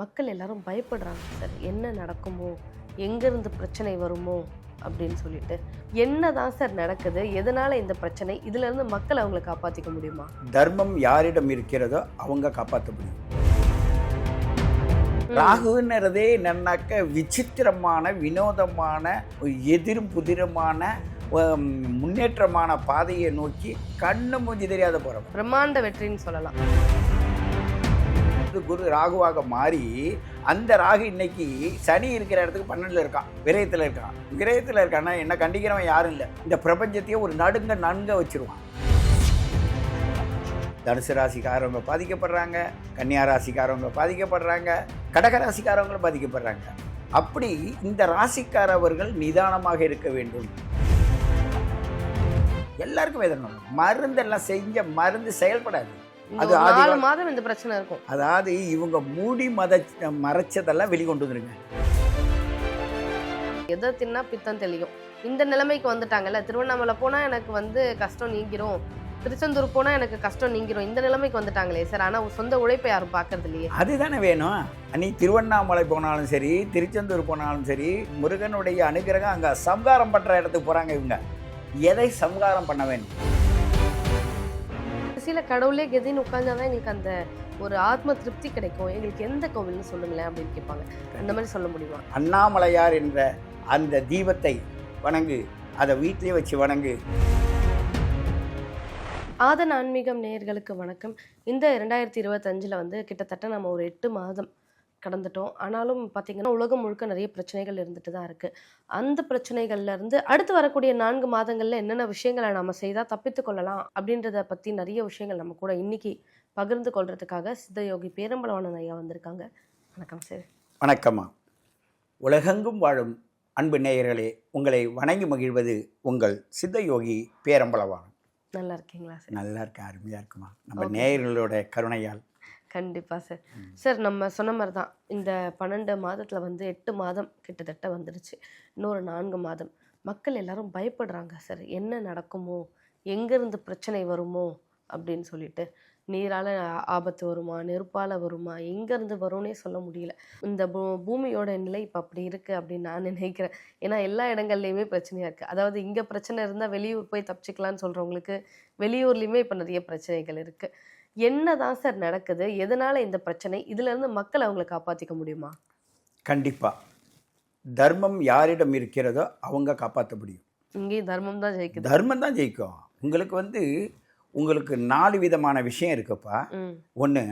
மக்கள் எல்லாரும் பயப்படுறாங்க சார் என்ன நடக்குமோ? எங்கேருந்து பிரச்சனை வருமோ? அப்படின்னு சொல்லிட்டு. என்னதான் சார் நடக்குது? எதனால இந்த பிரச்சனை? இதுல இருந்து மக்கள் அவங்களை காப்பாத்திக்க முடியுமா? தர்மம் யாரிடம் இருக்கிறதோ அவங்க காப்பாற்ற முடியும். ராகுன்றதே என்னன்னாக்க விசித்திரமான வினோதமான எதிரும் புதிரமான முன்னேற்றமான பாதையை நோக்கி கண்ணு மூஞ்சி தெரியாத போகிறோம் பிரம்மாண்ட வெற்றின்னு சொல்லலாம். குரு ராகுவாக மாறி அந்த ராகு இன்னைக்கு சனி இருக்கிற இடத்துக்கு பன்னெண்டுல இருக்கான் விரயத்தில் இருக்கான் விரயத்தில் இருக்கான்னா என்ன கண்டிக்கிறவன் யாரும் இல்லை. இந்த பிரபஞ்சத்தையே ஒரு நடுங்க நன்க வச்சிருவான். தனுசு ராசிக்காரவங்க பாதிக்கப்படுறாங்க கன்னியா ராசிக்காரவங்க பாதிக்கப்படுறாங்க கடக ராசிக்காரவங்களும் பாதிக்கப்படுறாங்க. அப்படி இந்த ராசிக்காரவர்கள் நிதானமாக இருக்க வேண்டும். எல்லாருக்கும் வேதனை மருந்தெல்லாம் செஞ்ச மருந்து செயல்படாது. அது நாலு மாதம் இந்த பிரச்சனை இருக்கும். அதாவது இவங்க மூடி மத மறைச்சதெல்லாம் வெளிக்கொண்டு வந்துருங்க எதை தின்னா பித்தம் தெளியும். இந்த நிலைமைக்கு வந்துட்டாங்கல்ல. திருவண்ணாமலை போனா எனக்கு வந்து கஷ்டம் நீங்கிரும். திருச்செந்தூர் போனா எனக்கு கஷ்டம் நீங்கிரும். இந்த நிலைமைக்கு வந்துட்டாங்களே சார். ஆனா சொந்த உழைப்பை யாரும் பாக்குறது இல்லையே அதுதானே வேணும். நீ திருவண்ணாமலை போனாலும் சரி திருச்செந்தூர் போனாலும் சரி முருகனுடைய அனுகிரகம் அங்கே சம்காரம் பண்ணுற இடத்துக்கு போகிறாங்க இவங்க. எதை சம்காரம் பண்ண வேண்டும் கடைசியில கடவுளே கெதின்னு உட்கார்ந்தாதான் எங்களுக்கு அந்த ஒரு ஆத்ம திருப்தி கிடைக்கும். எங்களுக்கு எந்த கோவில்னு சொல்லுங்களேன் அப்படின்னு கேட்பாங்க. அந்த மாதிரி சொல்ல முடியுமா? அண்ணாமலையார் என்ற அந்த தீபத்தை வணங்கு. அதை வீட்டிலே வச்சு வணங்கு. ஆதன் ஆன்மீகம் நேயர்களுக்கு வணக்கம். இந்த ரெண்டாயிரத்தி இருபத்தஞ்சில் வந்து கிட்டத்தட்ட நம்ம ஒரு எட்டு மாதம் கடந்துட்டோம். ஆனாலும் பார்த்தீங்கன்னா உலகம் முழுக்க நிறைய பிரச்சனைகள் இருந்துட்டு தான் இருக்குது அந்த பிரச்சனைகள்ல இருந்து அடுத்து வரக்கூடிய நான்கு மாதங்களில் என்னென்ன விஷயங்களை நம்ம செய்தால் தப்பித்து கொள்ளலாம் அப்படின்றத பற்றி நிறைய விஷயங்கள் நம்ம கூட இன்னைக்கு பகிர்ந்து கொள்றதுக்காக சித்தயோகி பேரம்பலவாணன் ஐயா வந்திருக்காங்க. வணக்கம் சார். வணக்கம்மா. உலகெங்கும் வாழும் அன்பு நேயர்களே உங்களை வணங்கி மகிழ்வது உங்கள் சித்தயோகி பேரம்பலவான் நல்லா இருக்கீங்களா சார்? நல்லா இருக்கேன். அருமையாக இருக்குமா? நம்ம. நேயர்களோட கருணையால் கண்டிப்பாக சார். சார் நம்ம சொன்ன மாதிரி தான் இந்த பன்னெண்டு மாதத்தில் வந்து எட்டு மாதம் கிட்டத்தட்ட வந்துடுச்சு இன்னொரு நான்கு மாதம். மக்கள் எல்லாரும் பயப்படுறாங்க சார். என்ன நடக்குமோ? எங்கேருந்து பிரச்சனை வருமோ? அப்படின்னு சொல்லிட்டு. நீரால் ஆபத்து வருமா? நெருப்பால் வருமா? எங்கேருந்து வரும்னே சொல்ல முடியல. இந்த பூ பூமியோட நிலை இப்போ அப்படி இருக்குது அப்படின்னு நான் நினைக்கிறேன். ஏன்னா எல்லா இடங்கள்லையுமே பிரச்சனையாக இருக்குது அதாவது இங்கே பிரச்சனை இருந்தால் வெளியூர் போய் தப்பிச்சுக்கலான்னு சொல்கிறவங்களுக்கு வெளியூர்லேயுமே இப்போ நிறைய பிரச்சனைகள் இருக்குது என்னதான் சார் நடக்குது எதனால இந்த பிரச்சனை? இதுல இருந்து மக்கள் அவங்களை காப்பாத்திக்க முடியுமா? கண்டிப்பாக தர்மம் யாரிடம் இருக்கிறதோ அவங்க காப்பாற்ற முடியும். இங்கேயும் தர்மம் தான் ஜெயிக்குது. தர்மம் தான் ஜெயிக்கும். உங்களுக்கு வந்து உங்களுக்கு நாலு விதமான விஷயம் இருக்குப்பா. ஒன்று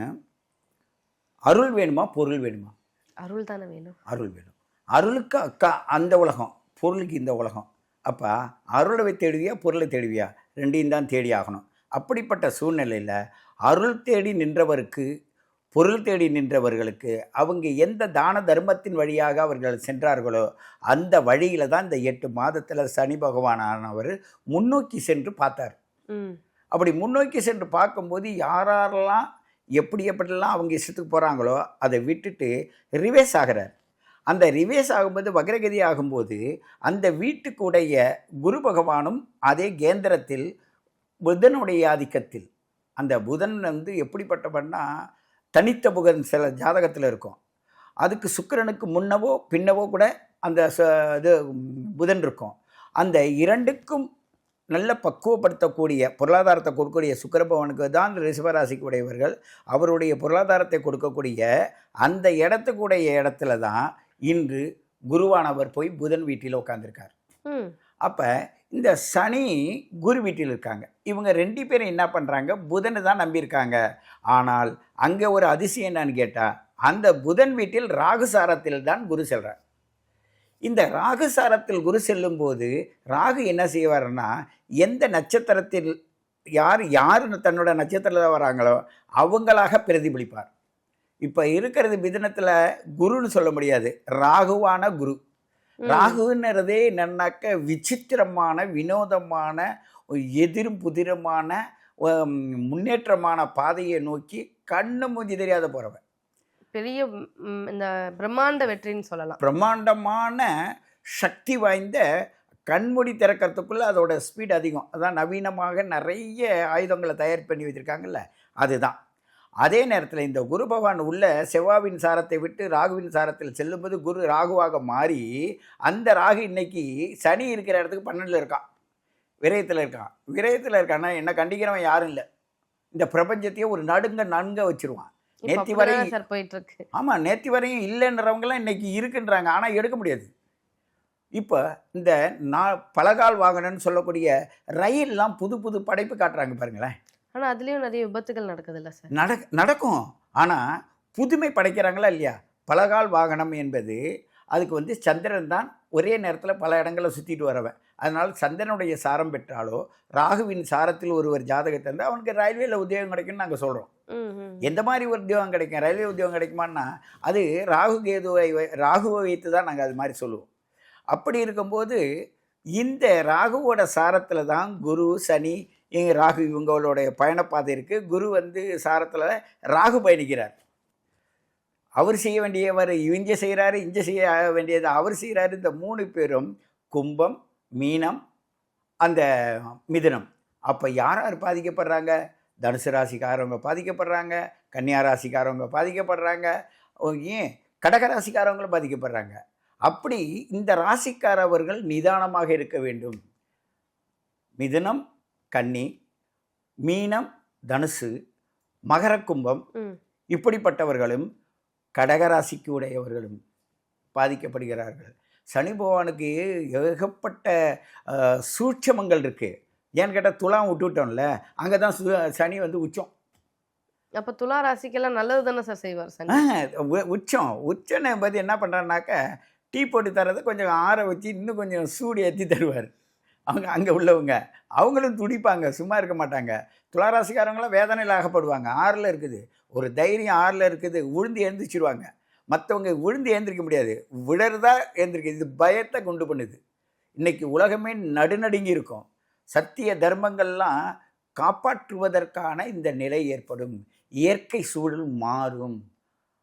அருள் வேணுமா பொருள் வேணுமா? அருள் தானே வேணும். அருள் வேணும். அருளுக்கு அக்கா அந்த உலகம் பொருளுக்கு இந்த உலகம். அப்போ அருளை தேடுவியா பொருளை தேடுவியா? ரெண்டையும் தான் தேடி ஆகணும். அப்படிப்பட்ட சூழ்நிலையில் அருள் தேடி நின்றவருக்கு பொருள் தேடி நின்றவர்களுக்கு அவங்க எந்த தான தர்மத்தின் வழியாக அவர்கள் சென்றார்களோ அந்த வழியில தான் இந்த எட்டு மாதத்தில் சனி பகவானானவர் முன்னோக்கி சென்று பார்த்தார். அப்படி முன்னோக்கி சென்று பார்க்கும்போது யாரெல்லாம் எப்படி எப்படிலாம் அவங்க இஷ்டத்துக்கு போகிறாங்களோ அதை விட்டுட்டு ரிவேஸ் ஆகிறார். அந்த ரிவேஸ் ஆகும்போது வக்ரகதி ஆகும்போது அந்த வீட்டுக்குடைய குரு பகவானும் அதே கேந்திரத்தில் புதனுடைய ஆதிக்கத்தில் அந்த புதன் வந்து எப்படிப்பட்டவன்னா தனித்த புகன் சில ஜாதகத்தில் இருக்கும். அதுக்கு சுக்கிரனுக்கு முன்னவோ பின்னவோ கூட அந்த இது புதன் இருக்கும். அந்த இரண்டுக்கும் நல்ல பக்குவப்படுத்தக்கூடிய பொருளாதாரத்தை கொடுக்கக்கூடிய சுக்கிரபவனுக்கு தான் ரிஷபராசிக்கு உடையவர்கள் அவருடைய பொருளாதாரத்தை கொடுக்கக்கூடிய அந்த இடத்துக்குடைய இடத்துல தான் இன்று குருவானவர் போய் புதன் வீட்டில் உட்காந்துருக்கார் அப்போ இந்த சனி குரு வீட்டில் இருக்காங்க. இவங்க ரெண்டு பேரும் என்ன பண்ணுறாங்க புதனை தான் நம்பியிருக்காங்க. ஆனால் அங்கே ஒரு அதிசயம் என்னன்னு கேட்டால் அந்த புதன் வீட்டில் ராகுசாரத்தில் தான் குரு செல்கிறார் இந்த ராகுசாரத்தில் குரு செல்லும்போது ராகு என்ன செய்வார்னா எந்த நட்சத்திரத்தில் யார் யார் தன்னோட நட்சத்திரத்தில் வராங்களோ அவங்களாக பிரதிபலிப்பார். இப்போ இருக்கிறது மிதனத்தில் குருன்னு சொல்ல முடியாது. ராகுவான குரு. ம். ராகுன்றதே என்னன்னாக்க விசித்திரமான வினோதமான எதிரும் புதிரமான முன்னேற்றமான பாதையை நோக்கி கண்ணு மூஞ்சி தெரியாத போகிறவன் பெரிய இந்த பிரம்மாண்ட வெற்றின்னு சொல்லலாம். பிரம்மாண்டமான சக்தி வாய்ந்த கண்மூடி திறக்கிறதுக்குள்ள அதோட ஸ்பீட் அதிகம். அதான் நவீனமாக நிறைய ஆயுதங்களை தயார் பண்ணி வச்சுருக்காங்கல்ல அதுதான். அதே நேரத்தில் இந்த குரு பகவான் உள்ள செவ்வாவின் சாரத்தை விட்டு ராகுவின் சாரத்தில் செல்லும்போது குரு ராகுவாக மாறி அந்த ராகு இன்னைக்கு சனி இருக்கிற இடத்துக்கு பன்னெண்டில் இருக்கான் விரயத்தில் இருக்கான் விரயத்தில் இருக்கான்னா என்ன கண்டிக்கிறவன் யாரும் இல்லை. இந்த பிரபஞ்சத்தையே ஒரு நடுங்க நன்க வச்சிருவான். நேத்தி வரை அப்படிதான் சார் போயிட்டு இருக்கு ஆமாம் நேற்று வரையும் இல்லைன்றவங்களாம் இன்னைக்கு இருக்குன்றாங்க. ஆனால் எடுக்க முடியாது. இப்போ இந்த நான் பலகால் வாகனம்னு சொல்லக்கூடிய ரயில்லாம் புது புது படைப்பு காட்டுறாங்க பாருங்களேன். ஆனா அதுலயும் நிறைய விபத்துகள் நடக்குது இல்ல சார்? நட நடக்கும். ஆனால் புதுமை படைக்கிறாங்களா இல்லையா? பலகால் வாகனம் என்பது அதுக்கு வந்து சந்திரன் தான் ஒரே நேரத்தில் பல இடங்களில் சுற்றிட்டு வரவன். அதனால் சந்திரனுடைய சாரம் பெற்றாலோ ராகுவின் சாரத்தில் ஒருவர் ஜாதகத்தை இருந்தால் அவனுக்கு ரயில்வேல உத்தியோகம் கிடைக்கும்னு நாங்கள் சொல்கிறோம். எந்த மாதிரி ஒரு உத்தியோகம் கிடைக்கும்? ரயில்வே உத்தியோகம் கிடைக்குமான்னா அது ராகு கேதுவை வை- ராகுவை வைத்து தான் நாங்கள் அது மாதிரி சொல்லுவோம். அப்படி இருக்கும்போது இந்த ராகுவோட சாரத்தில் தான் குரு சனி இங்க ராகு இவங்களுடைய பயணப்பாதை இருக்குது குரு வந்து சாரத்தில் ராகு பயணிக்கிறார். அவர் செய்ய வேண்டியவர் இங்கே செய்கிறாரு இங்கே செய்ய வேண்டியது அவர் செய்கிறாரு இந்த மூணு பேரும் கும்பம் மீனம் அந்த மிதுனம். அப்போ யார் யார் பாதிக்கப்படுறாங்க? தனுசு ராசிக்காரவங்க பாதிக்கப்படுறாங்க கன்னியா ராசிக்காரவங்க பாதிக்கப்படுறாங்க. ஏன்? கடக ராசிக்காரவங்களும் பாதிக்கப்படுறாங்க. அப்படி இந்த ராசிக்காரவர்கள் நிதானமாக இருக்க வேண்டும். மிதுனம் கன்னி மீனம் தனுசு மகர கும்பம் ம். இப்படிப்பட்டவர்களும் கடகராசிக்கு உடையவர்களும் பாதிக்கப்படுகிறார்கள். சனி பகவானுக்கு ஏகப்பட்ட சூட்சமங்கள் இருக்குது ஏன்னு கேட்டால் துலாம் விட்டுவிட்டோம்ல அங்கே தான் சனி வந்து உச்சம். அப்ப துலா ராசிக்கெல்லாம் நல்லது தானே சார் செய்வார் சனி? உச்சம். உச்சனை பற்றி என்ன பண்ணுறாருனாக்க டீ போட்டு தர்றதை கொஞ்சம் ஆற வச்சு இன்னும் கொஞ்சம் சூடு ஏற்றி தருவார். அவங்க அங்கே உள்ளவங்க. அவங்களும் துடிப்பாங்க சும்மா இருக்க மாட்டாங்க. துளாராசிக்காரங்களாம் வேதனையில் ஆகப்படுவாங்க ஆறில் இருக்குது. ஒரு தைரியம் ஆறில் இருக்குது. உழுந்து எழுந்திரிச்சிருவாங்க. மற்றவங்க விழுந்து ஏந்திரிக்க முடியாது. விழறதா எழுந்திரிக்க இது பயத்தை கொண்டு பண்ணுது. இன்றைக்கி உலகமே நடுநடுங்கி இருக்கும். சத்திய தர்மங்கள்லாம் காப்பாற்றுவதற்கான இந்த நிலை ஏற்படும். இயற்கை சூழல் மாறும்.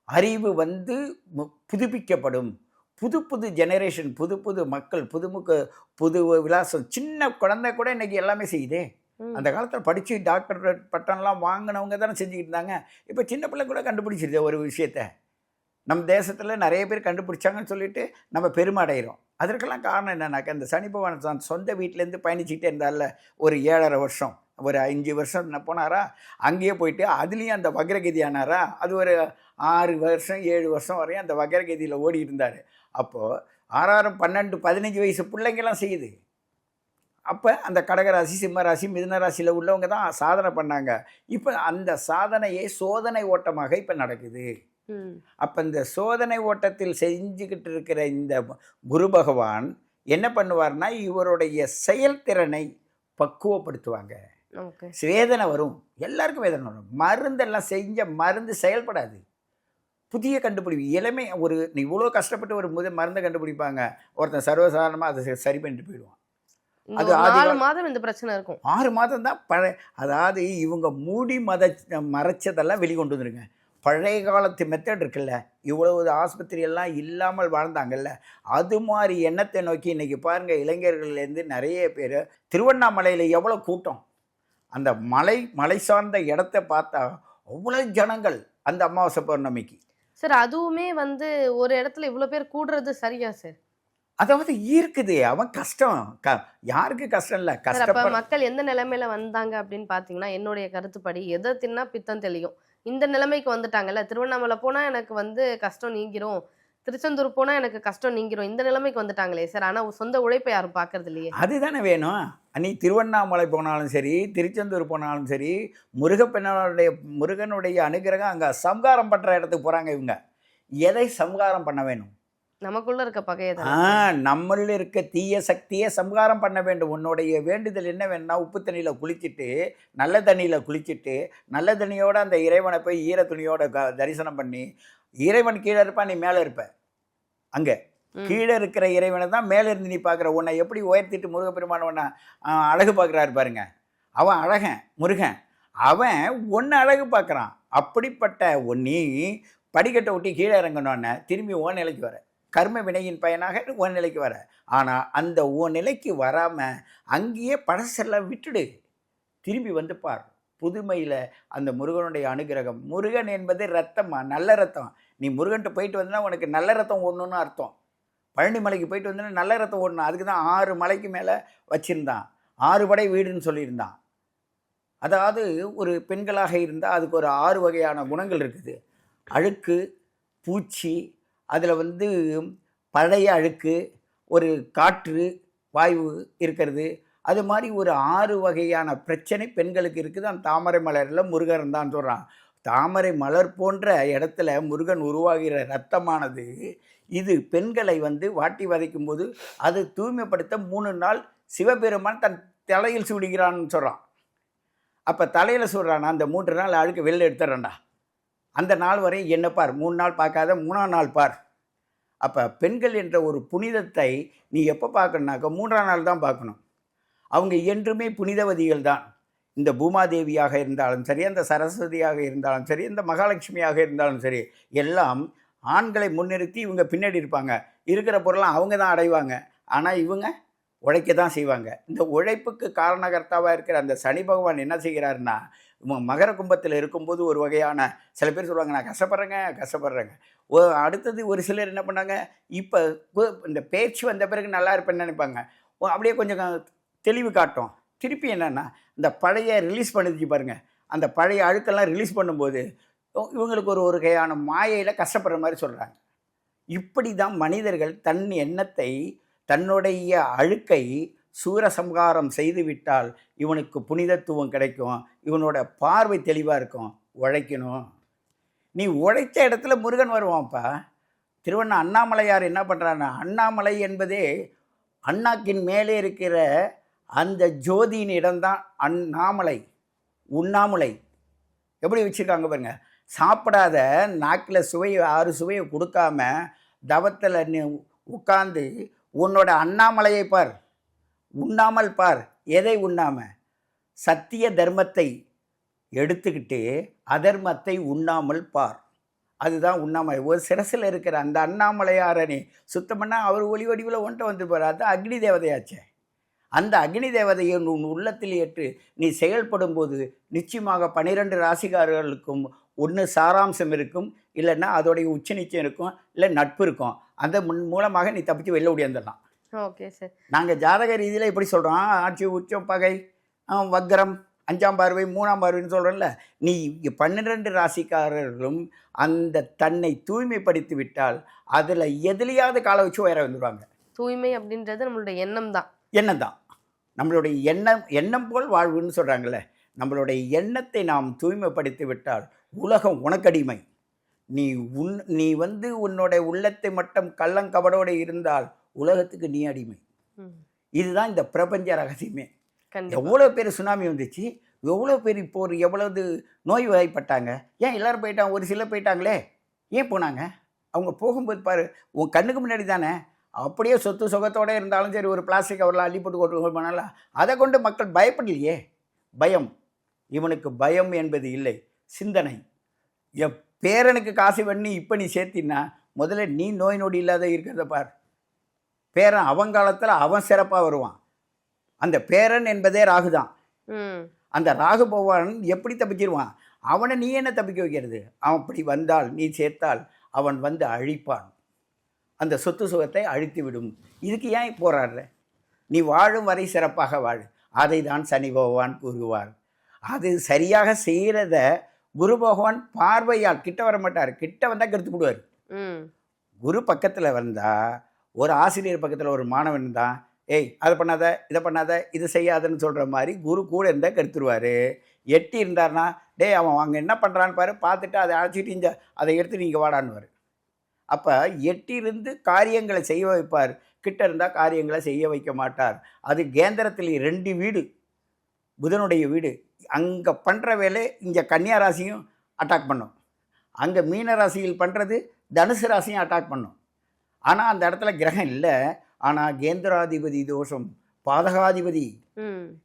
அறிவு வந்து மு- புதுப்பிக்கப்படும். புது புது ஜெனரேஷன் புது புது மக்கள் புதுமுக புது விலாசம் சின்ன குழந்தை கூட இன்னைக்கு எல்லாமே செய்யுதே. அந்த காலத்தில் படித்து டாக்டர் பட்டம்லாம் வாங்கினவங்க தானே செஞ்சுக்கிட்டு இருந்தாங்க. இப்போ சின்ன பிள்ளை கூட கண்டுபிடிச்சிருது ஒரு விஷயத்த. நம்ம தேசத்தில் நிறைய பேர் கண்டுபிடிச்சாங்கன்னு சொல்லிட்டு நம்ம பெருமை அடைகிறோம் அதற்கெல்லாம் காரணம் என்னன்னாக்கா இந்த சனி பகவான் தான் சொந்த வீட்டிலேருந்து பயணிச்சுக்கிட்டே இருந்தால ஒரு ஏழரை வருஷம் ஒரு அஞ்சு வருஷம் என்ன போனாரா? அங்கேயே போயிட்டு அதுலேயும் அந்த வக்ரகதி ஆனாரா அது ஒரு ஆறு வருஷம் ஏழு வருஷம் வரையும் அந்த வக்ரகதியில் ஓடி இருந்தார் அப்போது ஆறாயிரம் பன்னெண்டு பதினஞ்சு வயசு பிள்ளைங்கெல்லாம் செய்யுது. அப்போ அந்த கடகராசி சிம்மராசி மிதுன ராசியில் உள்ளவங்க தான் சாதனை பண்ணாங்க. இப்போ அந்த சாதனையே சோதனை ஓட்டமாக இப்போ நடக்குது. அப்போ இந்த சோதனை ஓட்டத்தில் செஞ்சுக்கிட்டு இருக்கிற இந்த குரு பகவான் என்ன பண்ணுவார்னா இவருடைய செயல்திறனை பக்குவப்படுத்துவாங்க. வேதனை வரும். எல்லாருக்கும் வேதனை வரும். மருந்தெல்லாம் செஞ்ச மருந்து செயல்படாது. புதிய கண்டுபிடிப்பு. இளமை ஒரு நீ இவ்வளோ கஷ்டப்பட்டு ஒரு முத மருந்தை கண்டுபிடிப்பாங்க. ஒருத்தன் சர்வசாதாரணமாக அதை சரி பண்ணிட்டு போயிடுவான். அது கால- மாதம் இந்த பிரச்சனை இருக்கும். ஆறு மாதம் தான் பழைய அதாவது இவங்க மூடி மத மறைச்சதெல்லாம் வெளிக்கொண்டு வந்துருங்க. பழைய காலத்து மெத்தட் இருக்குல்ல. இவ்வளவு ஆஸ்பத்திரி எல்லாம் இல்லாமல் வாழ்ந்தாங்கல்ல. அது மாதிரி எண்ணத்தை நோக்கி இன்னைக்கு பாருங்க இளைஞர்கள்லேருந்து நிறைய பேர் திருவண்ணாமலையில் எவ்வளோ கூட்டம். அந்த மலை மலை சார்ந்த இடத்த பார்த்தா அவ்வளோ ஜனங்கள் அந்த அமாவாசை பௌர்ணமிக்கு. சார் அதுவுமே வந்து ஒரு இடத்துல இவ்வளவு பேர் கூடுறது சரியா சார்? அதாவது ஈர்க்குது அவன் கஷ்டம். க யாருக்கு கஷ்டம் இல்லை? கஷ்டப்பட மக்கள் எந்த நிலைமையில வந்தாங்க அப்படின்னு பாத்தீங்கன்னா என்னுடைய கருத்துப்படி எதை தின்னா பித்தம் தெளியும். இந்த நிலைமைக்கு வந்துட்டாங்கல்ல? திருவண்ணாமலை போனா எனக்கு வந்து கஷ்டம் நீங்கிரும். திருச்செந்தூர் போனா எனக்கு கஷ்டம் நீங்கிரும். இந்த நிலைமைக்கு வந்துட்டாங்களே சார். ஆனா சொந்த உழைப்பை யாரும் பாக்குறது இல்லையே. அதுதானே வேணும். நீ திருவண்ணாமலை போனாலும் சரி திருச்செந்தூர் போனாலும் சரி முருகப்பெண்ணனுடைய முருகனுடைய அனுகிரகம் அங்கே சம்காரம் பண்ணுற இடத்துக்கு போகிறாங்க இவங்க. எதை சம்காரம் பண்ண வேணும்? நமக்குள்ள இருக்க பகையை ஆ நம்மள இருக்க தீய சக்தியை சம்ஹாரம் பண்ண வேண்டும். உன்னுடைய வேண்டுதல் என்ன வேணும்னா உப்பு தண்ணியில் குளிச்சுட்டு நல்ல தண்ணியில் குளிச்சுட்டு நல்ல தண்ணியோட அந்த இறைவனை போய் ஈர துணியோட க- தரிசனம் பண்ணி இறைவன் கீழே இருப்பான் நீ மேலே இருப்ப. அங்கே. கீழே இருக்கிற இறைவனை தான் மேலே இருந்து நீ பார்க்குற. உன்னை எப்படி உயர்த்திட்டு முருகப்பெருமான் உன்னை ஆ, அழகு பார்க்குறாரு பாருங்க. அவன் அழகன் முருகன். அவன் ஒன்று அழகு பார்க்குறான். அப்படிப்பட்ட நீ படிக்கட்டை ஒட்டி கீழே இறங்கணுன்னே திரும்பி ஓ நிலைக்கு வர. கர்ம வினையின் பயனாக ஓ நிலைக்கு வர. ஆனால் அந்த ஓ நிலைக்கு வராமல் அங்கேயே பழசெல்லாம் விட்டுடு. திரும்பி வந்து பார். புதுமையில் அந்த முருகனுடைய அனுகிரகம். முருகன் என்பது ரத்தமா? நல்ல ரத்தம். நீ முருகன்ட்டு போயிட்டு வந்தா உனக்கு நல்ல ரத்தம் ஓடணும்னு அர்த்தம். பழனி மலைக்கு போயிட்டு வந்தா நல்ல ரத்தம் ஓடணும். அதுக்கு தான் ஆறு மலைக்கு மேலே வச்சுருந்தான். ஆறு படை வீடுன்னு சொல்லியிருந்தான். அதாவது ஒரு பெண்களாக இருந்தால் அதுக்கு ஒரு ஆறு வகையான குணங்கள் இருக்குது. அழுக்கு பூச்சி அதில் வந்து பழைய அழுக்கு ஒரு காற்று வாயு இருக்கிறது. அது மாதிரி ஒரு ஆறு வகையான பிரச்சனை பெண்களுக்கு இருக்குது. அந்த தாமரை மலரில் முருகன் தான் சொல்கிறான் தாமரை மலர் போன்ற இடத்துல முருகன் உருவாகிற ரத்தமானது இது பெண்களை வந்து வாட்டி வதைக்கும் போது அது தூய்மைப்படுத்த மூணு நாள் சிவபெருமான் தன் தலையில் சூடுகிறான்னு சொல்கிறான் அப்போ தலையில் சொல்கிறான் அந்த மூன்று நாள் அழுக்கு வெளில எடுத்துறேன்டா அந்த நாள் வரை என்ன பார் மூணு நாள் பார்க்காத மூணாம் நாள் பார். அப்போ பெண்கள் என்ற ஒரு புனிதத்தை நீ எப்போ பார்க்கணுனாக்கா மூன்றாம் நாள் தான் பார்க்கணும். அவங்க என்றுமே புனிதவதிகள் தான். இந்த பூமாதேவியாக இருந்தாலும் சரி அந்த சரஸ்வதியாக இருந்தாலும் சரி இந்த மகாலட்சுமியாக இருந்தாலும் சரி எல்லாம் ஆண்களை முன்னிறுத்தி இவங்க பின்னாடி இருப்பாங்க. இருக்கிற பொருளாம் அவங்க தான் அடைவாங்க. ஆனால் இவங்க உழைக்க தான் செய்வாங்க. இந்த உழைப்புக்கு காரணகர்த்தாவாக இருக்கிற அந்த சனி பகவான் என்ன செய்கிறாருன்னா மகர கும்பத்தில் இருக்கும்போது ஒரு வகையான சில பேர் சொல்லுவாங்க நான் கஷ்டப்படுறேங்க கஷ்டப்படுறேங்க. ஓ அடுத்தது ஒரு சிலர் என்ன பண்ணாங்க இப்போ இந்த பேச்சு வந்த பிறகு நல்லா இருப்பேன்னு நினைப்பாங்க. ஓ, அப்படியே கொஞ்சம் தெளிவு காட்டும். திருப்பி என்னென்னா இந்த பழைய ரிலீஸ் பண்ணுச்சு பாருங்கள் அந்த பழைய அழுக்கெல்லாம் ரிலீஸ் பண்ணும்போது இவங்களுக்கு ஒரு ஒரு கையான மாயையில் கஷ்டப்படுற மாதிரி சொல்கிறாங்க இப்படி தான் மனிதர்கள் தன் எண்ணத்தை தன்னுடைய அழுக்கை சூரசம்ஹாரம் செய்துவிட்டால் இவனுக்கு புனிதத்துவம் கிடைக்கும் இவனோட பார்வை தெளிவாக இருக்கும் உழைக்கணும். நீ உழைச்ச இடத்துல முருகன் வருவான்ப்பா. திருவண்ணா அண்ணாமலையார் என்ன பண்ணுறான்னா அண்ணாமலை என்பதே அண்ணாக்கின் மேலே இருக்கிற அந்த ஜோதியின் இடம்தான் அண்ணாமலை உண்ணாமலை. எப்படி வச்சுருக்காங்க பாருங்க. சாப்பிடாத நாக்கில் சுவையை ஆறு சுவையை கொடுக்காம தவத்தில் உட்காந்து உன்னோட அண்ணாமலையை பார் உண்ணாமல் பார் எதை உண்ணாம? சத்திய தர்மத்தை எடுத்துக்கிட்டு அதர்மத்தை உண்ணாமல் பார். அதுதான் உண்ணாமலை. ஒரு சிரசில் இருக்கிற அந்த அண்ணாமலையாரனே சுத்தம் பண்ணால் அவர் ஒளி வடிவில் ஒன்றை வந்து போகிறார் அது அக்னி தேவதையாச்சே. அந்த அக்னி தேவதையை உன் உள்ளத்தில் ஏற்று நீ செயல்படும் போது நிச்சயமாக பன்னிரெண்டு ராசிக்காரர்களுக்கும் ஒன்று சாராம்சம் இருக்கும் இல்லைன்னா அதோடைய உச்ச நிச்சயம் இருக்கும் இல்லை நட்பு இருக்கும். அந்த முன் மூலமாக நீ தப்பிச்சு வெளில ஓடியாந்துடலாம் ஓகே சார். நாங்கள் ஜாதக ரீதியில் எப்படி சொல்கிறோம் ஆட்சி உச்சம் பகை வக்ரம் அஞ்சாம் பார்வை மூணாம் பார்வைன்னு சொல்கிறோம்ல நீ பன்னிரெண்டு ராசிக்காரர்களும் அந்த தன்னை தூய்மைப்படுத்தி விட்டால் அதில் எதுலையாவது காலை வச்சு உயர வந்துடுவாங்க தூய்மை அப்படின்றது நம்மளுடைய எண்ணம் தான். எண்ணம் தான் நம்மளுடைய எண்ணம் எண்ணம் போல் வாழ்வுன்னு சொல்கிறாங்கல்ல நம்மளுடைய எண்ணத்தை நாம் தூய்மைப்படுத்தி விட்டால் உலகம் உனக்கடிமை. நீ உன் நீ வந்து உன்னோட உள்ளத்தை மட்டும் கள்ளங்கபடோடு இருந்தால் உலகத்துக்கு நீ அடிமை. இதுதான் இந்த பிரபஞ்ச ரகசியமே. எவ்வளோ பேர் சுனாமி வந்துச்சு எவ்வளோ பேர் இப்போ ஒரு எவ்வளவு நோய் வாய்ப்பட்டாங்க ஏன் எல்லாரும் போயிட்டாங்க? ஒரு சிலர் போயிட்டாங்களே? ஏன் போனாங்க? அவங்க போகும்போது பாரு உன் கண்ணுக்கு முன்னாடி தானே? அப்படியே சொத்து சுகத்தோட இருந்தாலும் சரி ஒரு பிளாஸ்டிக் கவரில் அள்ளி போட்டு கொண்டு போனால அதை கொண்டு மக்கள் பயப்படலையே? பயம். இவனுக்கு பயம் என்பது இல்லை. சிந்தனை. என் பேரனுக்கு காசு பண்ணி இப்போ நீ சேர்த்தினா முதல்ல நீ நோய் நொடி இல்லாத இருக்கிறத பார். பேரன் அவன் காலத்தில் அவன் சிறப்பாக வருவான். அந்த பேரன் என்பதே ராகுதான் ம். அந்த ராகு பகவான் எப்படி தப்பிச்சிருவான்? அவனை நீ என்ன தப்பிக்க வைக்கிறது? அவன் அப்படி வந்தால் நீ சேர்த்தால் அவன் வந்து அழிப்பான். அந்த சொத்து சுகத்தை அழித்து விடும் இதுக்கு ஏன் போராடுற? நீ வாழும் வரை சிறப்பாக வாழு. அதை தான் சனி பகவான் கூறுவார். அது சரியாக செய்கிறத குரு பகவான் பார்வையால் கிட்ட வர மாட்டார். கிட்ட வந்தால் கெடுத்து விடுவார். குரு பக்கத்தில் வந்தால் ஒரு ஆசிரியர் பக்கத்தில் ஒரு மாணவன் தான் ஏய் அதை பண்ணாத இதை பண்ணாத இது செய்யாதன்னு சொல்கிற மாதிரி குரு கூட இருந்தால் கெடுத்துருவார். எட்டி இருந்தார்னா டேய் அவன் அங்கே என்ன பண்ணுறான்னு பாரு பார்த்துட்டு அதை அழைச்சிட்டு இங்க அதை எடுத்து நீங்கள் வாடான்னுவார். அப்போ எட்டிருந்து காரியங்களை செய்ய வைப்பார். கிட்ட இருந்தால் காரியங்களை செய்ய வைக்க மாட்டார். அது கேந்திரத்தில் ரெண்டு வீடு. புதனுடைய வீடு. அங்கே பண்ணுற வேலை இங்கே கன்னியா ராசியும் அட்டாக் பண்ணும். அங்கே மீன ராசியில் பண்ணுறது தனுசு ராசியும் அட்டாக் பண்ணும். ஆனால் அந்த இடத்துல கிரகம் இல்லை. ஆனால் கேந்திராதிபதி தோஷம் பாதகாதிபதி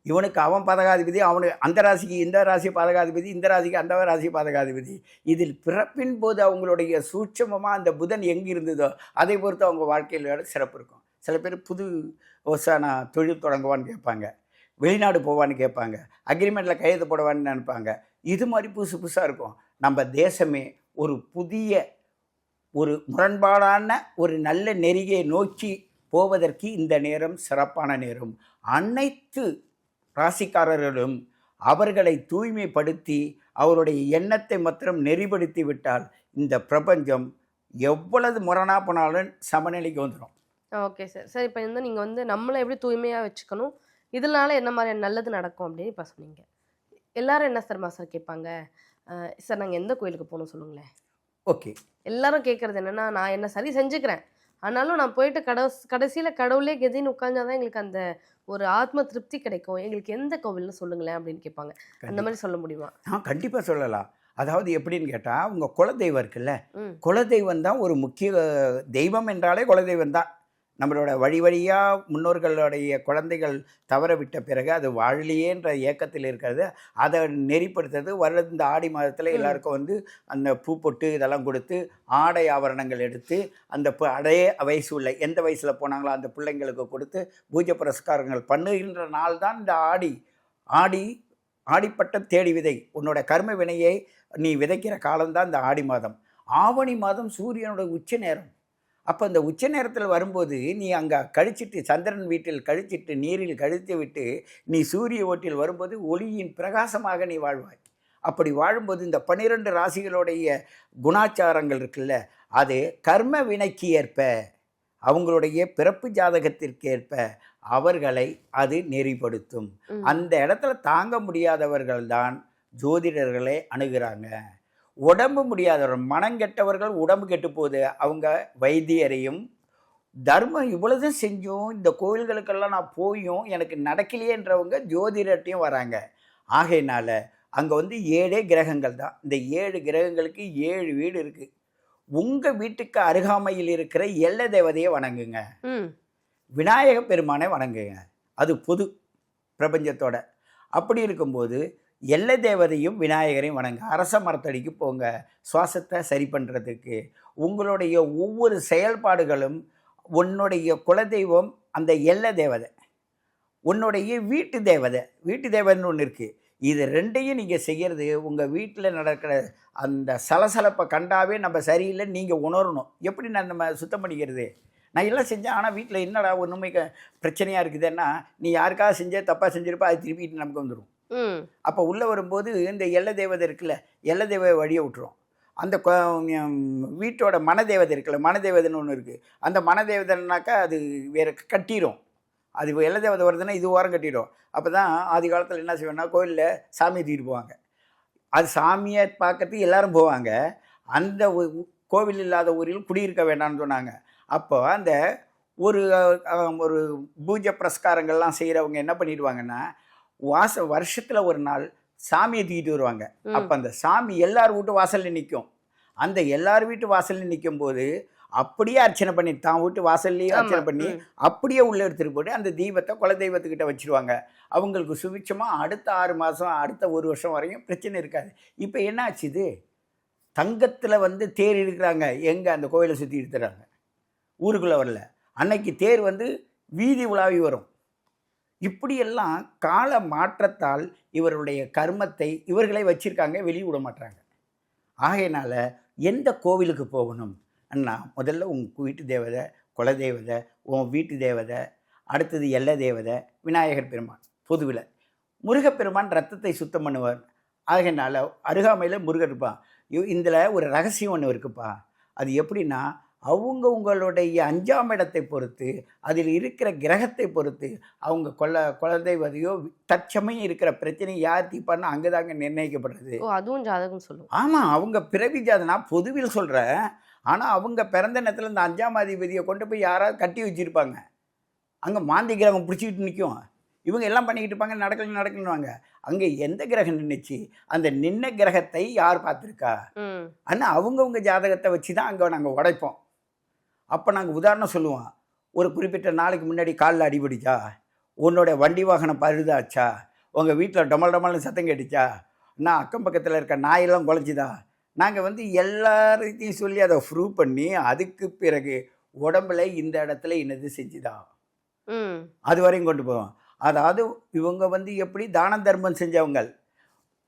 இவனுக்கு அவன் பதகாதிபதி அவனுக்கு அந்த ராசிக்கு இந்த ராசி பாதகாதிபதி இந்த ராசிக்கு அந்த ராசி பாதகாதிபதி. இதில் பிறப்பின் போது அவங்களுடைய சூட்சமமாக அந்த புதன் எங்கே இருந்ததோ அதை பொறுத்து அவங்க வாழ்க்கையில் சிறப்பு இருக்கும். சில பேர் புது நான் தொழில் தொடங்குவான்னு கேட்பாங்க வெளிநாடு போவான்னு கேட்பாங்க அக்ரிமெண்ட்டில் கையெழுத்து போடுவான்னு நினைப்பாங்க. இது மாதிரி புதுசு புதுசாக இருக்கும். நம்ம தேசமே ஒரு புதிய ஒரு முரண்பாடான ஒரு நல்ல நெறியை நோக்கி போவதற்கு இந்த நேரம் சிறப்பான நேரம். அனைத்து ராசிக்காரர்களும் அவர்களை தூய்மைப்படுத்தி அவருடைய எண்ணத்தை மாத்திரம் நெறிப்படுத்தி விட்டால் இந்த பிரபஞ்சம் எவ்வளவு முரணா போனாலும் சமநிலைக்கு வந்துடும் ஓகே சார். சார் இப்போ வந்து நீங்கள் வந்து நம்மளை எப்படி தூய்மையாக வச்சுக்கணும்? இதனால என்ன மாதிரியான நல்லது நடக்கும் அப்படின்னு இப்போ சொன்னீங்க. எல்லாரும் என்ன சார் மாஸ்டர் கேட்பாங்க? சார் நாங்கள் எந்த கோயிலுக்கு போகணும் சொல்லுங்களேன்? ஓகே. எல்லாரும் கேட்குறது என்னன்னா நான் என்ன சரி செஞ்சுக்கிறேன். ஆனாலும் நான் போயிட்டு கடைசி கடைசியில் கடவுளே கெதின்னு உட்காந்தாதான் எங்களுக்கு அந்த ஒரு ஆத்ம திருப்தி கிடைக்கும். எங்களுக்கு எந்த கோவில்னு சொல்லுங்களேன் அப்படின்னு கேட்பாங்க. அந்த மாதிரி சொல்ல முடியுமா? நான் கண்டிப்பாக சொல்லலாம். அதாவது எப்படின்னு கேட்டால் உங்கள் குலதெய்வம் இருக்குல்ல குலதெய்வம் தான் ஒரு முக்கிய தெய்வம் என்றாலே குலதெய்வம் தான். நம்மளோட வழி வழியாக முன்னோர்களுடைய குழந்தைகள் தவற விட்ட பிறகு அது வாழலையேன்ற ஏக்கத்தில் இருக்கிறது. அதை நெறிப்படுத்துறது. வருட இந்த ஆடி மாதத்தில். எல்லாருக்கும் வந்து அந்த பூ பொட்டு இதெல்லாம் கொடுத்து ஆடை ஆபரணங்கள் எடுத்து அந்த பு- அடையே வயசு உள்ள எந்த வயசில் போனாங்களோ அந்த பிள்ளைங்களுக்கு கொடுத்து பூஜை புரஸ்காரங்கள் பண்ணுகின்ற நாள் தான் இந்த ஆடி. ஆடி ஆடிப்பட்டம் தேடி விதை. உன்னோட கர்ம வினையை நீ விதைக்கிற காலம்தான் இந்த ஆடி மாதம். ஆவணி மாதம் சூரியனோட உச்ச நேரம். அப்போ இந்த உச்ச நேரத்தில் வரும்போது நீ அங்கே கழிச்சிட்டு சந்திரன் வீட்டில் கழிச்சிட்டு நீரில் கழித்து விட்டு நீ சூரிய ஓட்டில் வரும்போது ஒளியின் பிரகாசமாக நீ வாழ்வாய். அப்படி வாழும்போது இந்த பன்னிரெண்டு ராசிகளுடைய குணாச்சாரங்கள் இருக்குல்ல அது கர்ம வினைக்கு ஏற்ப அவங்களுடைய பிறப்பு ஜாதகத்திற்கு ஏற்ப அவர்களை அது நெறிப்படுத்தும். அந்த இடத்துல தாங்க முடியாதவர்கள் தான் ஜோதிடர்களை அணுகுறாங்க. உடம்பு முடியாதவர்கள் மனம் கெட்டவர்கள் உடம்பு கெட்டு போகுது அவங்க வைத்தியரையும் தர்மம் இவ்வளவுதான் செஞ்சும் இந்த கோயில்களுக்கெல்லாம் நான் போயும் எனக்கு நடக்கலையேன்றவங்க ஜோதிடர்ட்டையும் வராங்க. ஆகையினால அங்கே வந்து ஏழே கிரகங்கள் தான். இந்த ஏழு கிரகங்களுக்கு ஏழு வீடு இருக்குது உங்கள் வீட்டுக்கு அருகாமையில் இருக்கிற எல்ல தேவதையை வணங்குங்க. விநாயக பெருமானை வணங்குங்க. அது பொது பிரபஞ்சத்தோட. அப்படி இருக்கும்போது எல்லை தேவதையும் விநாயகரையும் வணங்க. அரச மரத்தடிக்கு போங்க. சுவாசத்தை சரி பண்ணுறதுக்கு உங்களுடைய ஒவ்வொரு செயல்பாடுகளும் உன்னுடைய குலதெய்வம் அந்த எல்லை தேவதை. உன்னுடைய வீட்டு தேவதை. வீட்டு தேவதைன்னு ஒன்று இருக்குது இது ரெண்டையும் நீங்கள் செய்கிறது உங்கள் வீட்டில் நடக்கிற அந்த சலசலப்பை கண்டாவே நம்ம சரியில்லை நீங்கள் உணரணும். எப்படி நான் நம்ம சுத்தம் பண்ணிக்கிறது? நான் எல்லாம் செஞ்சேன். ஆனால் வீட்டில் என்னடா ஒன்றுமே க- இருக்குதுன்னா நீ யாருக்காக செஞ்ச தப்பாக செஞ்சிருப்பா அது திருப்பி நமக்கு வந்துடும் அப்போ உள்ளே வரும்போது இந்த எல்ல தேவதை இருக்குல்ல எல்ல தேவதை வழியை விட்டுரும். அந்த வீட்டோட மனதேவதை இருக்குல்ல மனதேவதைன்னு ஒன்று இருக்குது அந்த மனதேவதைனாக்கா அது வேறு கட்டிரும். அது எல்ல தேவதை வருதுன்னா இது ஓரம் கட்டிடும். அப்போ தான் ஆதி காலத்தில் என்ன செய்வேன்னா கோயிலில் சாமி தூக்கிட்டு போவாங்க. அது சாமியை பார்க்கறதுக்கு எல்லாரும் போவாங்க. அந்த கோவில் இல்லாத ஊரில் குடியிருக்க வேண்டாம்னு சொன்னாங்க. அப்போ அந்த ஒரு ஒரு பூஜை பிரஸ்காரங்கள்லாம் செய்கிறவங்க என்ன பண்ணிடுவாங்கன்னா வாச வருஷத்தில் ஒரு நாள் சாமியை தூக்கிட்டு வருவாங்க. அப்போ அந்த சாமி எல்லார் வீட்டு வாசல்ல நிற்கும் அந்த எல்லார் வீட்டு வாசல்ல நிற்கும் போது அப்படியே அர்ச்சனை பண்ணி தான் வீட்டு வாசல்லையே ஆமா. அர்ச்சனை பண்ணி. அப்படியே உள்ளே எடுத்துகிட்டு போட்டு அந்த தீபத்தை குலதெய்வத்துக்கிட்ட வச்சிருவாங்க. அவங்களுக்கு சுபிட்சமாக அடுத்த ஆறு மாதம் அடுத்த ஒரு வருஷம் வரையும் பிரச்சனை இருக்காது. இப்போ என்ன ஆச்சு இது? தங்கத்தில் வந்து தேர் இருக்கிறாங்க எங்கே? அந்த கோயிலை சுற்றி எடுத்துறாங்க ஊருக்குள்ளே வரல. அன்னைக்கு தேர் வந்து வீதி உலாவி வரும். இப்படியெல்லாம் கால மாற்றத்தால் இவருடைய கர்மத்தை இவர்களே வச்சிருக்காங்க வெளியே விட மாட்டாங்க ஆகையினால எந்த கோவிலுக்கு போகணும்? அண்ணா முதல்ல உங்கள் வீட்டு தேவதை குலதெய்வதை உன் வீட்டு தேவதை அடுத்தது எல்ல தேவதை விநாயகர் பெருமான் பொதுவில். முருகப்பெருமான் ரத்தத்தை சுத்தம் பண்ணுவார். ஆகையினால அருகாமையில் முருகர் இருப்பான். இதில் ஒரு ரகசியம் ஒன்று இருக்குப்பா. அது எப்படின்னா அவங்க உங்களுடைய அஞ்சாம் இடத்தை பொறுத்து அதில் இருக்கிற கிரகத்தை பொறுத்து அவங்க கொல குலதெய்வதையோ தற்சமயம் இருக்கிற பிரச்சனை யார் தீர்ப்பான்னு அங்கே தாங்க நிர்ணயிக்கப்படுறது. ஓ அதுவும் ஜாதகம் சொல்லுவோம் ஆமாம் அவங்க பிறவி ஜாதனா பொதுவில் சொல்கிறேன் ஆனால் அவங்க பிறந்த நேரத்தில் இந்த அஞ்சாம் அதிபதியை கொண்டு போய் யாராவது கட்டி வச்சுருப்பாங்க. அங்கே மாந்தி கிரகம் பிடிச்சிக்கிட்டு நிற்கும் இவங்க எல்லாம் பண்ணிக்கிட்டு இருப்பாங்க நடக்கல நடக்கணுவாங்க அங்கே எந்த கிரகம் நின்றுச்சு அந்த நின்ன கிரகத்தை யார் பார்த்துருக்கா? ஆனால் அவங்கவுங்க ஜாதகத்தை வச்சு தான் அங்கே நாங்கள் உடைப்போம். அப்போ நாங்கள் உதாரணம் சொல்லுவோம். ஒரு குறிப்பிட்ட நாளைக்கு முன்னாடி காலில் அடிபடிச்சா உன்னோட வண்டி வாகனம் பழுதாச்சா? உங்கள் வீட்டில் டொமல் டொமல்னு சத்தம் கேட்டுச்சா? நான் அக்கம் பக்கத்தில் இருக்க நாயெல்லாம் குலைஞ்சிதா நாங்கள் வந்து எல்லாத்தையும் சொல்லி அதை ப்ரூவ் பண்ணி அதுக்கு பிறகு உடம்புல இந்த இடத்துல என்னது செஞ்சுதா? அது வரையும் கொண்டு போவோம். அதாவது இவங்க வந்து எப்படி தான தர்மம் செஞ்சவங்க.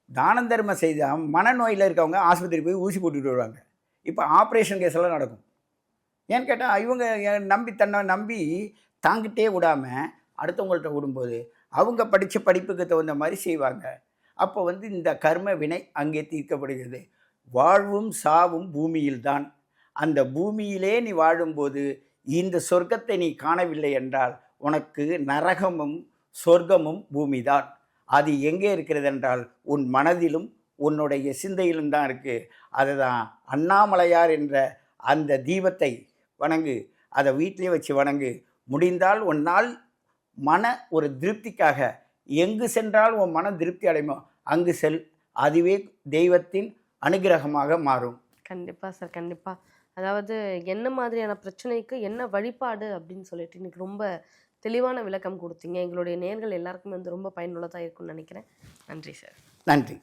தான தர்மம் செய்த மனநோயில் இருக்கவங்க ஆஸ்பத்திரி போய் ஊசி போட்டுட்டு வருவாங்க. இப்போ ஆப்ரேஷன் கேஸ் எல்லாம் நடக்கும். ஏன்னு கேட்டால் இவங்க நம்பி தன்னை நம்பி தாங்கிட்டே விடாமல் அடுத்தவங்கள்ட்ட விடும்போது அவங்க படித்த படிப்புக்கு தகுந்த மாதிரி செய்வாங்க. அப்போ வந்து இந்த கர்ம வினை அங்கே தீர்க்கப்படுகிறது. வாழ்வும் சாவும் பூமியில்தான். அந்த பூமியிலே நீ வாழும்போது இந்த சொர்க்கத்தை நீ காணவில்லை என்றால் உனக்கு நரகமும் சொர்க்கமும் பூமிதான். அது எங்கே இருக்கிறது என்றால் உன் மனதிலும் உன்னுடைய சிந்தையிலும் தான் இருக்குது அதுதான் அண்ணாமலையார் என்ற அந்த தீபத்தை வணங்கு. அதை வீட்டிலே வச்சு வணங்கு. முடிந்தால் உன்னால் மன ஒரு திருப்திக்காக. எங்கு சென்றால் உன் மன திருப்தி அடையுமோ அங்கு செல். அதுவே தெய்வத்தின் அனுகிரகமாக மாறும். கண்டிப்பா சார். கண்டிப்பா. அதாவது என்ன மாதிரியான பிரச்சனைக்கு என்ன வழிபாடு அப்படின்னு சொல்லிட்டு இன்னைக்கு ரொம்ப தெளிவான விளக்கம் கொடுத்தீங்க. எங்களுடைய நேர்கள் எல்லாருக்குமே வந்து ரொம்ப பயனுள்ளதா இருக்கும்னு நினைக்கிறேன். நன்றி சார். நன்றி.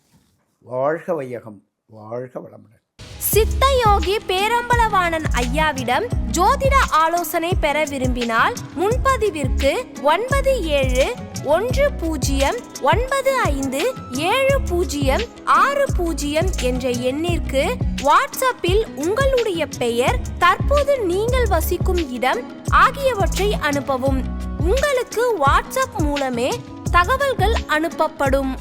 வாழ்க வையகம். வாழ்க வளமுடன். சித்தயோகி பேரம்பலவாணன் ஐயாவிடம் ஜோதிட ஆலோசனை பெற விரும்பினால் முன்பதிவிற்கு ஒன்பது ஏழு ஒன்று பூஜ்ஜியம் ஒன்பது ஐந்து ஏழு பூஜ்ஜியம் ஆறு பூஜ்ஜியம் என்ற எண்ணிற்கு வாட்ஸ்அப்பில் உங்களுடைய பெயர் தற்போது நீங்கள் வசிக்கும் இடம் ஆகியவற்றை அனுப்பவும். உங்களுக்கு வாட்ஸ்அப் மூலமே தகவல்கள் அனுப்பப்படும்.